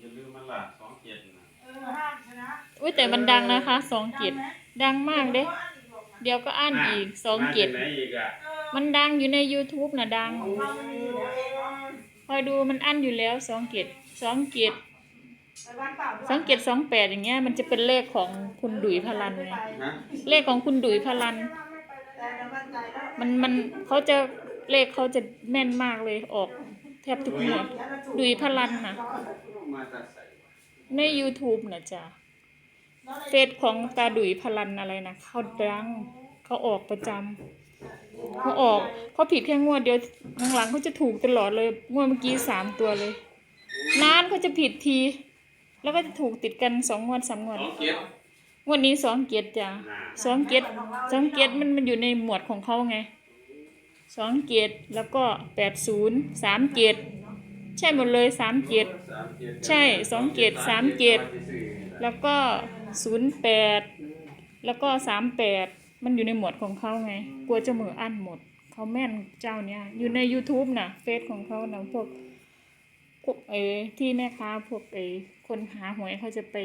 อย่าลืมมันล่ะสองเจ็ดนะเออห้ามชนะอุ้ยแต่มันดังนะคะสองเกตดังไหมดังมากเด้ก็อันอีกหรอกนะเดี๋ยวก็อ่านอีกสองเกตมาจากไหนอีกอะเออมันดังอยู่ใน YouTube นะดังของเรามันมีอยู่แล้วเองเนาะคอยดูมันอั้นอยู่แล้วสองเกตสองเกตไปบ้านเปล่าด้วยสองเกตสองแปดอย่างเงี้ยมันจะเป็นเลขของคุณดุยพลันไงฮะเลขของคุณดุยพลันแต่เรามั่นใจแล้วมันมันเขาจะเลขเขาจะแม่นมากเลยออก แทบทุกงวดดุยพลันนะใน YouTube นะจ๊ะเฟซของตาดุยพลันอะไรนะเขาดังเขาออกประจำเขาออกเขาผิดแค่งวดเดียวหลังๆเขาจะถูกตลอดเลยงวดเมื่อกี้สามตัวเลยนานเขาจะผิดที แล้วก็จะถูกติดกันสองงวดสามงวดงเจ็ดงวดนี้สองเกียรติจ้ะสองเกียรติสองเกียรติมันมันอยู่ในหมวดของเขาไง สองเกตแล้วก็แปดศูนย์สามเกตใช่หมดเลยสามเกียรติสามเจ็ดใช่สองเจ็ดสามเจ็ดแล้วก็ศูนย์แปดแล้วก็สามแปดมันอยู่ในหมวดของเขาไง กลัวจะมืออั้นหมด เขาแม่นเจ้าเนี้ยอยู่ใน YouTube น่ะเฟซของเขานะพวกพวกเออที่แม่ค้าพวกเออคนหาหวยเขาจะไป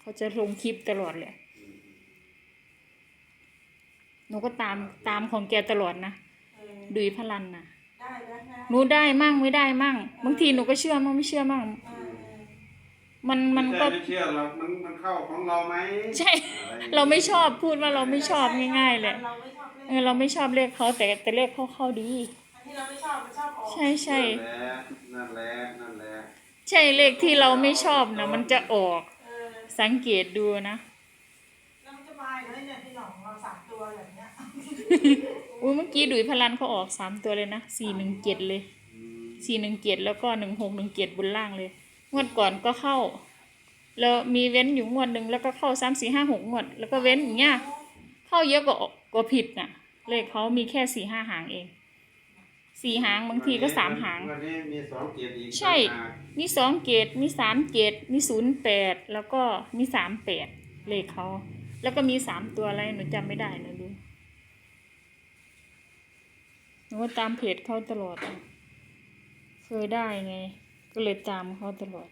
เขาจะลงคลิปตลอดเลยหนูก็ตามตามของแกตลอดนะ ดุยพลันนะได้แล้วนะหนูได้มั่งไม่ได้มั่ง บางทีหนูก็เชื่อมั่งไม่เชื่อมั่งเออมันมันก็ไม่เชื่อเรามันมันเข้าของเราไหมใช่เราไม่ชอบพูดว่าเราไม่ชอบง่ายๆเลยเราไม่ชอบเลเออเราไม่ชอบเลขเขาแต่แต่เลขเขาเข้าดี อันที่เราไม่ชอบมันชอบออกใช่ใช่ นั่นแหละนั่นแหละนั่นแหละใช่เลขที่เราไม่ชอบนะมันจะออกเออสังเกตดูนะ แล้วมันจะมาอีก เลยเนี่ยที่หนองเราสามตัวอย่างเงี้ยอุ้ยเมื่อกี้ดุยพลันเขาออกสามตัวเลยนะสี่หนึ่งเจ็ดเลยอืมสี่หนึ่งเจ็ดแล้วก็หนึ่งหกหนึ่งเจ็ดบนล่างเลย งวดก่อนก็เข้า แล้วมีเว้นอยู่งวดหนึ่งแล้วก็เข้าสามสี่ห้าหกงวด แล้วก็เว้นอย่างเงี้ยเข้าเยอะกว่ากว่าผิดน่ะ เลขเขามีแค่สี่ห้าหางเองสี่หางบางทีก็สามหาง วันนี้มีสองเจ็ดอีกใช่ ต่างหากมีสองเกตมีสามเกตมีศูนย์แปดแล้วก็มีสามแปดเลขเขา แล้วก็มีสามตัวอะไรหนูจำไม่ได้นะดูหนูตามเพจเขาตลอด เคยได้ไง ก็เลยตามเขาตลอด